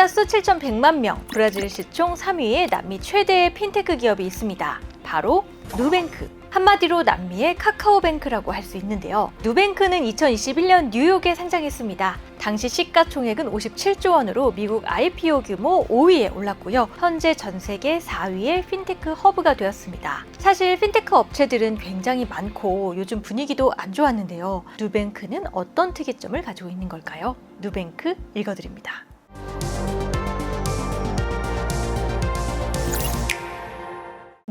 사용자 수 7,100만 명, 브라질 시총 3위의 남미 최대의 핀테크 기업이 있습니다. 바로 누뱅크. 한마디로 남미의 카카오뱅크라고 할 수 있는데요. 누뱅크는 2021년 뉴욕에 상장했습니다. 당시 시가총액은 57조 원으로 미국 IPO 규모 5위에 올랐고요. 현재 전 세계 4위의 핀테크 허브가 되었습니다. 사실 핀테크 업체들은 굉장히 많고 요즘 분위기도 안 좋았는데요. 누뱅크는 어떤 특이점을 가지고 있는 걸까요? 누뱅크 읽어드립니다.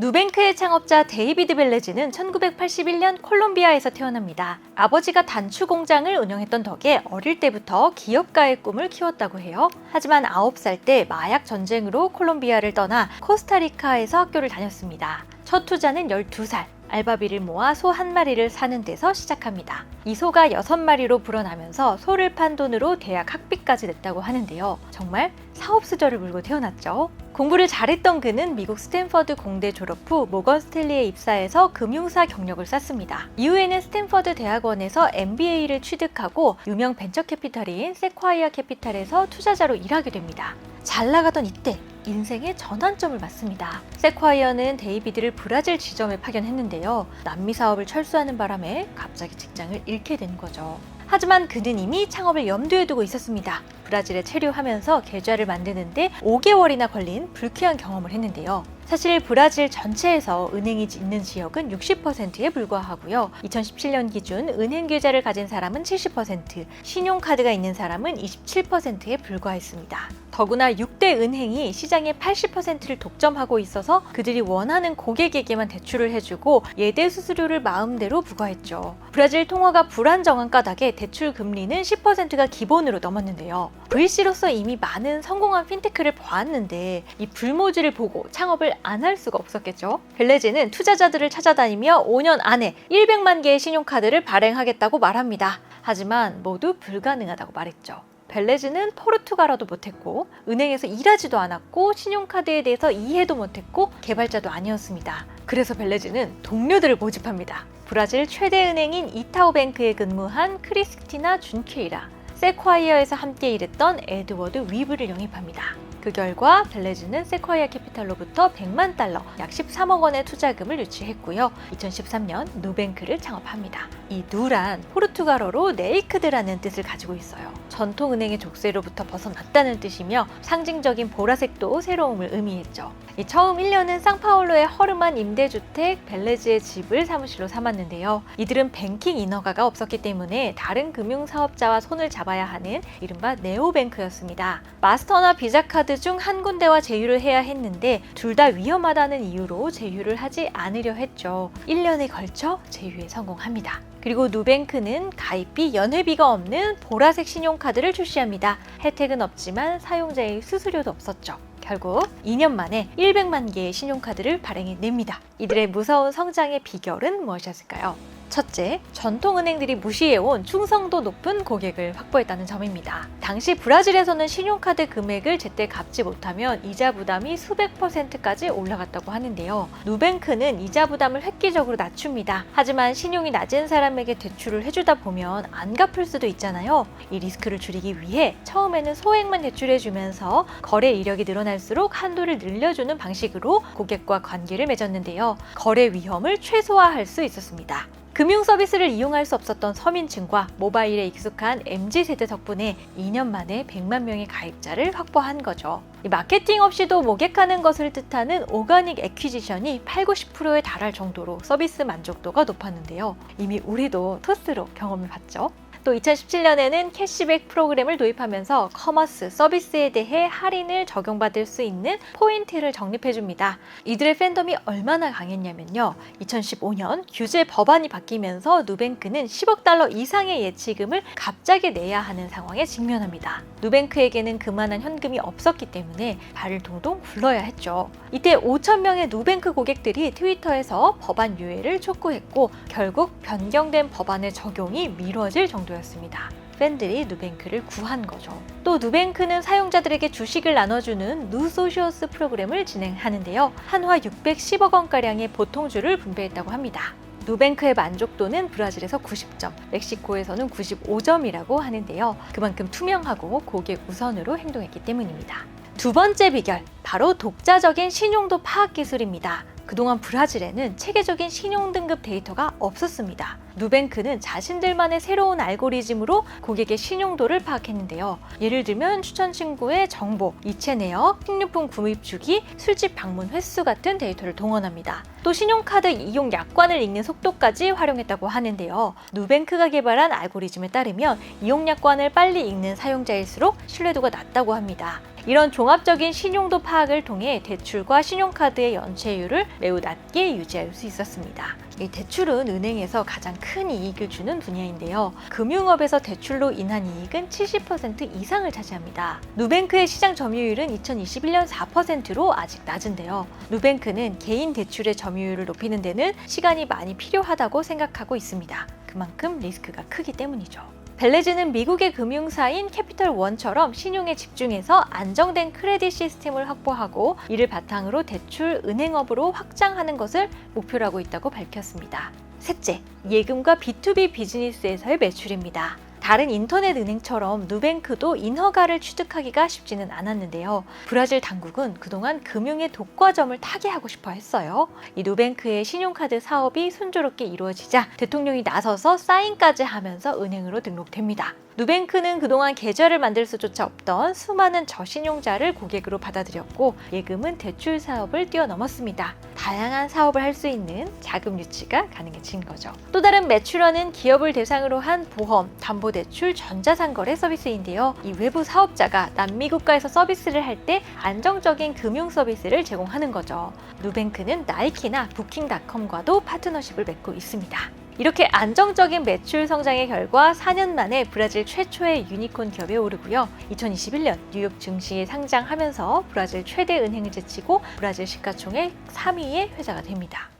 누뱅크의 창업자 데이비드 벨레즈는 1981년 콜롬비아에서 태어납니다. 아버지가 단추 공장을 운영했던 덕에 어릴 때부터 기업가의 꿈을 키웠다고 해요. 하지만 9살 때 마약 전쟁으로 콜롬비아를 떠나 코스타리카에서 학교를 다녔습니다. 첫 투자는 12살. 알바비를 모아 소 한 마리를 사는 데서 시작합니다. 이 소가 여섯 마리로 불어나면서 소를 판 돈으로 대학 학비까지 냈다고 하는데요. 정말 사업 수저를 물고 태어났죠. 공부를 잘했던 그는 미국 스탠퍼드 공대 졸업 후 모건 스탠리에 입사해서 금융사 경력을 쌓습니다. 이후에는 스탠퍼드 대학원에서 MBA를 취득하고 유명 벤처 캐피탈인 세콰이어 캐피탈에서 투자자로 일하게 됩니다. 잘 나가던 이때 인생의 전환점을 맞습니다. 세콰이어는 데이비드를 브라질 지점에 파견했는데요. 남미 사업을 철수하는 바람에 갑자기 직장을 잃게 된 거죠. 하지만 그는 이미 창업을 염두에 두고 있었습니다. 브라질에 체류하면서 계좌를 만드는데 5개월이나 걸린 불쾌한 경험을 했는데요. 사실 브라질 전체에서 은행이 있는 지역은 60%에 불과하고요. 2017년 기준 은행 계좌를 가진 사람은 70%, 신용카드가 있는 사람은 27%에 불과했습니다. 더구나 6대 은행이 시장의 80%를 독점하고 있어서 그들이 원하는 고객에게만 대출을 해주고 예대 수수료를 마음대로 부과했죠. 브라질 통화가 불안정한 까닭에 대출 금리는 10%가 기본으로 넘었는데요. VC로서 이미 많은 성공한 핀테크를 보았는데 이 불모지를 보고 창업을 안 할 수가 없었겠죠. 벨레즈는 투자자들을 찾아다니며 5년 안에 100만 개의 신용카드를 발행하겠다고 말합니다. 하지만 모두 불가능하다고 말했죠. 벨레즈는 포르투갈어도 못했고 은행에서 일하지도 않았고 신용카드에 대해서 이해도 못했고 개발자도 아니었습니다. 그래서 벨레즈는 동료들을 모집합니다. 브라질 최대 은행인 이타오뱅크에 근무한 크리스티나 준케이라, 세콰이어에서 함께 일했던 에드워드 위브를 영입합니다. 그 결과 벨레즈는 세콰이어 캐피탈로부터 100만 달러, 약 13억 원의 투자금을 유치했고요. 2013년 누뱅크를 창업합니다. 이 누란 포르투갈어로 네이크드라는 뜻을 가지고 있어요. 전통 은행의 족쇄로부터 벗어났다는 뜻이며 상징적인 보라색도 새로움을 의미했죠. 이 처음 1년은 상파울로의 허름한 임대주택 벨레즈의 집을 사무실로 삼았는데요. 이들은 뱅킹 인허가가 없었기 때문에 다른 금융 사업자와 손을 잡아야 하는 이른바 네오뱅크였습니다. 마스터나 비자 카드 중 한 군데와 제휴를 해야 했는데 둘 다 위험하다는 이유로 제휴를 하지 않으려 했죠. 1년에 걸쳐 제휴에 성공합니다. 그리고 누뱅크는 가입비, 연회비가 없는 보라색 신용카드를 출시합니다. 혜택은 없지만 사용자의 수수료도 없었죠. 결국 2년 만에 100만 개의 신용카드를 발행해 냅니다. 이들의 무서운 성장의 비결은 무엇이었을까요? 첫째, 전통은행들이 무시해온 충성도 높은 고객을 확보했다는 점입니다. 당시 브라질에서는 신용카드 금액을 제때 갚지 못하면 이자 부담이 수백 퍼센트까지 올라갔다고 하는데요. 누뱅크는 이자 부담을 획기적으로 낮춥니다. 하지만 신용이 낮은 사람에게 대출을 해주다 보면 안 갚을 수도 있잖아요. 이 리스크를 줄이기 위해 처음에는 소액만 대출해주면서 거래 이력이 늘어날수록 한도를 늘려주는 방식으로 고객과 관계를 맺었는데요. 거래 위험을 최소화할 수 있었습니다. 금융 서비스를 이용할 수 없었던 서민층과 모바일에 익숙한 MZ세대 덕분에 2년 만에 100만 명의 가입자를 확보한 거죠. 이 마케팅 없이도 모객하는 것을 뜻하는 오가닉 에퀴지션이 8, 90%에 달할 정도로 서비스 만족도가 높았는데요. 이미 우리도 토스로 경험을 봤죠. 또 2017년에는 캐시백 프로그램을 도입하면서 커머스 서비스에 대해 할인을 적용받을 수 있는 포인트를 적립해 줍니다. 이들의 팬덤이 얼마나 강했냐면요. 2015년 규제 법안이 바뀌면서 누뱅크는 10억 달러 이상의 예치금을 갑자기 내야 하는 상황에 직면합니다. 누뱅크에게는 그만한 현금이 없었기 때문에 발을 동동 굴러야 했죠. 이때 5천 명의 누뱅크 고객들이 트위터에서 법안 유예를 촉구했고 결국 변경된 법안의 적용이 미뤄질 정도였습니다. 팬들이 누뱅크를 구한 거죠. 또 누뱅크는 사용자들에게 주식을 나눠주는 누소시오스 프로그램을 진행하는데요. 한화 610억 원가량의 보통주를 분배했다고 합니다. 누뱅크의 만족도는 브라질에서 90점, 멕시코에서는 95점이라고 하는데요. 그만큼 투명하고 고객 우선으로 행동했기 때문입니다. 두 번째 비결, 바로 독자적인 신용도 파악 기술입니다. 그동안 브라질에는 체계적인 신용 등급 데이터가 없었습니다. 누뱅크는 자신들만의 새로운 알고리즘으로 고객의 신용도를 파악했는데요. 예를 들면 추천 친구의 정보, 이체 내역, 식료품 구입 주기, 술집 방문 횟수 같은 데이터를 동원합니다. 또 신용카드 이용 약관을 읽는 속도까지 활용했다고 하는데요. 누뱅크가 개발한 알고리즘에 따르면 이용 약관을 빨리 읽는 사용자일수록 신뢰도가 낮다고 합니다. 이런 종합적인 신용도 파악을 통해 대출과 신용카드의 연체율을 매우 낮게 유지할 수 있었습니다. 이 대출은 은행에서 가장 큰 이익을 주는 분야인데요. 금융업에서 대출로 인한 이익은 70% 이상을 차지합니다. 누뱅크의 시장 점유율은 2021년 4%로 아직 낮은데요. 누뱅크는 개인 대출의 점유율을 높이는 데는 시간이 많이 필요하다고 생각하고 있습니다. 그만큼 리스크가 크기 때문이죠. 벨레즈는 미국의 금융사인 캐피털 원처럼 신용에 집중해서 안정된 크레딧 시스템을 확보하고 이를 바탕으로 대출 은행업으로 확장하는 것을 목표로 하고 있다고 밝혔습니다. 셋째, 예금과 B2B 비즈니스에서의 매출입니다. 다른 인터넷 은행처럼 누뱅크도 인허가를 취득하기가 쉽지는 않았는데요. 브라질 당국은 그동안 금융의 독과점을 타개하고 싶어 했어요. 이 누뱅크의 신용카드 사업이 순조롭게 이루어지자 대통령이 나서서 사인까지 하면서 은행으로 등록됩니다. 누뱅크는 그동안 계좌를 만들 수조차 없던 수많은 저신용자를 고객으로 받아들였고 예금은 대출 사업을 뛰어넘었습니다. 다양한 사업을 할 수 있는 자금 유치가 가능해진 거죠. 또 다른 매출원은 기업을 대상으로 한 보험, 담보대출, 전자상거래 서비스인데요. 이 외부 사업자가 남미 국가에서 서비스를 할 때 안정적인 금융 서비스를 제공하는 거죠. 누뱅크는 나이키나 부킹닷컴과도 파트너십을 맺고 있습니다. 이렇게 안정적인 매출 성장의 결과 4년 만에 브라질 최초의 유니콘 기업에 오르고요. 2021년 뉴욕 증시에 상장하면서 브라질 최대 은행을 제치고 브라질 시가총액 3위의 회사가 됩니다.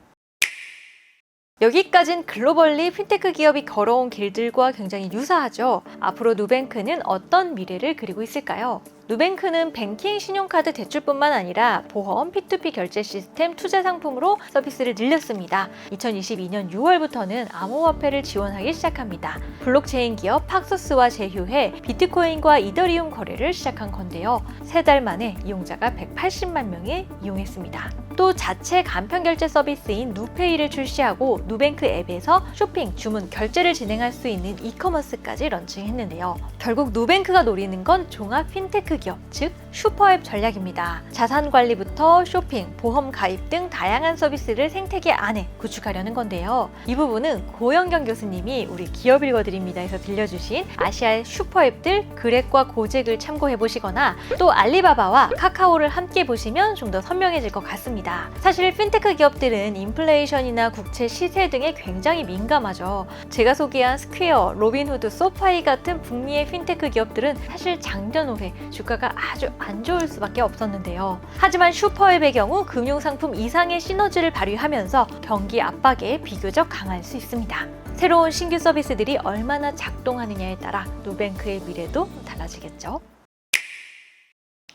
여기까진 글로벌리 핀테크 기업이 걸어온 길들과 굉장히 유사하죠. 앞으로 누뱅크는 어떤 미래를 그리고 있을까요? 누뱅크는 뱅킹 신용카드 대출뿐만 아니라 보험, P2P 결제 시스템, 투자 상품으로 서비스를 늘렸습니다. 2022년 6월부터는 암호화폐를 지원하기 시작합니다. 블록체인 기업 팍소스와 제휴해 비트코인과 이더리움 거래를 시작한 건데요. 세 달 만에 이용자가 180만 명이 이용했습니다. 또 자체 간편 결제 서비스인 누페이를 출시하고 누뱅크 앱에서 쇼핑, 주문, 결제를 진행할 수 있는 이커머스까지 런칭했는데요. 결국 누뱅크가 노리는 건 종합 핀테크 기업, 즉 슈퍼앱 전략입니다. 자산 관리부터 쇼핑, 보험 가입 등 다양한 서비스를 생태계 안에 구축하려는 건데요. 이 부분은 고영경 교수님이 우리 기업 읽어드립니다에서 들려주신 아시아의 슈퍼앱들 그렉과 고잭을 참고해 보시거나 또 알리바바와 카카오를 함께 보시면 좀 더 선명해질 것 같습니다. 사실 핀테크 기업들은 인플레이션이나 국채 시세 등에 굉장히 민감하죠. 제가 소개한 스퀘어, 로빈후드, 소파이 같은 북미의 핀테크 기업들은 사실 작년 올해 주가가 아주 안 좋을 수밖에 없었는데요. 하지만 슈퍼앱의 경우 금융상품 이상의 시너지를 발휘하면서 경기 압박에 비교적 강할 수 있습니다. 새로운 신규 서비스들이 얼마나 작동하느냐에 따라 누뱅크의 미래도 달라지겠죠.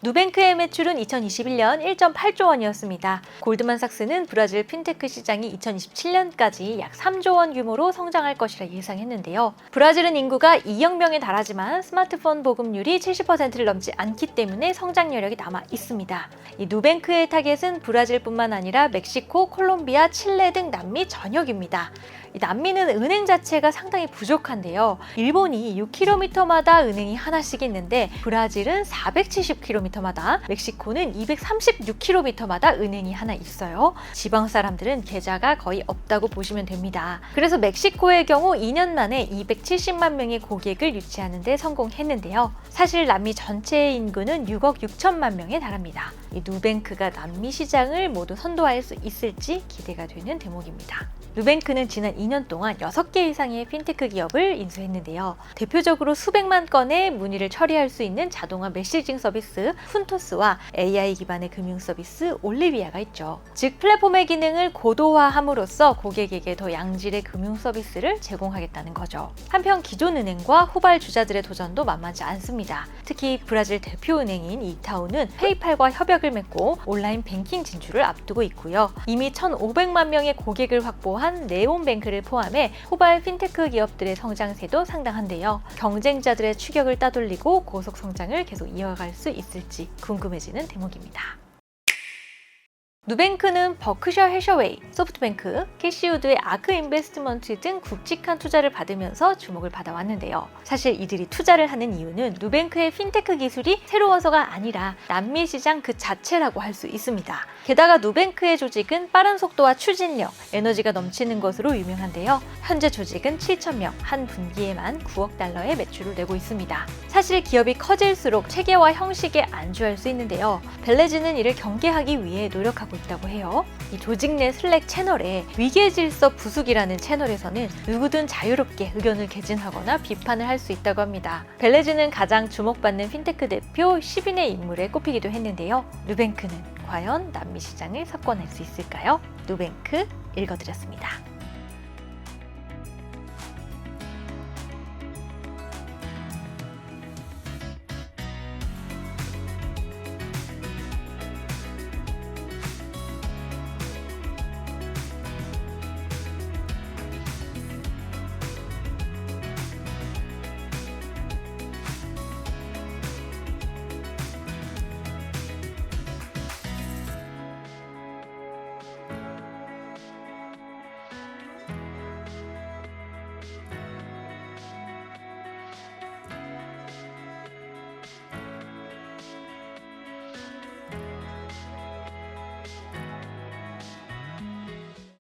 누뱅크의 매출은 2021년 1.8조 원이었습니다. 골드만삭스는 브라질 핀테크 시장이 2027년까지 약 3조 원 규모로 성장할 것이라 예상했는데요. 브라질은 인구가 2억 명에 달하지만 스마트폰 보급률이 70%를 넘지 않기 때문에 성장 여력이 남아 있습니다. 이 누뱅크의 타겟은 브라질뿐만 아니라 멕시코, 콜롬비아, 칠레 등 남미 전역입니다. 남미는 은행 자체가 상당히 부족한데요. 일본이 6km마다 은행이 하나씩 있는데 브라질은 470km마다, 멕시코는 236km마다 은행이 하나 있어요. 지방 사람들은 계좌가 거의 없다고 보시면 됩니다. 그래서 멕시코의 경우 2년 만에 270만 명의 고객을 유치하는 데 성공했는데요. 사실 남미 전체의 인구는 6억 6천만 명에 달합니다. 이 누뱅크가 남미 시장을 모두 선도할 수 있을지 기대가 되는 대목입니다. 누뱅크는 지난 2년 동안 6개 이상의 핀테크 기업을 인수했는데요. 대표적으로 수백만 건의 문의를 처리할 수 있는 자동화 메시징 서비스 푼토스와 AI 기반의 금융 서비스 올리비아가 있죠. 즉 플랫폼의 기능을 고도화함으로써 고객에게 더 양질의 금융 서비스를 제공하겠다는 거죠. 한편 기존 은행과 후발 주자들의 도전도 만만치 않습니다. 특히 브라질 대표 은행인 이타우는 페이팔과 협약을 맺고 온라인 뱅킹 진출을 앞두고 있고요. 이미 1,500만 명의 고객을 확보한 네온뱅크 를 포함해 호발 핀테크 기업들의 성장세도 상당한데요. 경쟁자들의 추격을 따돌리고 고속 성장을 계속 이어갈 수 있을지 궁금해지는 대목입니다. 누뱅크는 버크셔 해셔웨이, 소프트뱅크, 캐시우드의 아크 인베스트먼트 등 굵직한 투자를 받으면서 주목을 받아왔는데요. 사실 이들이 투자를 하는 이유는 누뱅크의 핀테크 기술이 새로워서가 아니라 남미 시장 그 자체라고 할 수 있습니다. 게다가 누뱅크의 조직은 빠른 속도와 추진력, 에너지가 넘치는 것으로 유명한데요. 현재 조직은 7,000명, 한 분기에만 9억 달러의 매출을 내고 있습니다. 사실 기업이 커질수록 체계와 형식에 안주할 수 있는데요. 벨레즈는 이를 경계하기 위해 노력하고 있다고 해요. 이 조직 내 슬랙 채널에 위계 질서 부수기라는 채널에서는 누구든 자유롭게 의견을 개진하거나 비판을 할 수 있다고 합니다. 벨레즈는 가장 주목받는 핀테크 대표 10인의 인물에 꼽히기도 했는데요. 누뱅크는 과연 남미 시장을 석권할 수 있을까요? 누뱅크 읽어드렸습니다.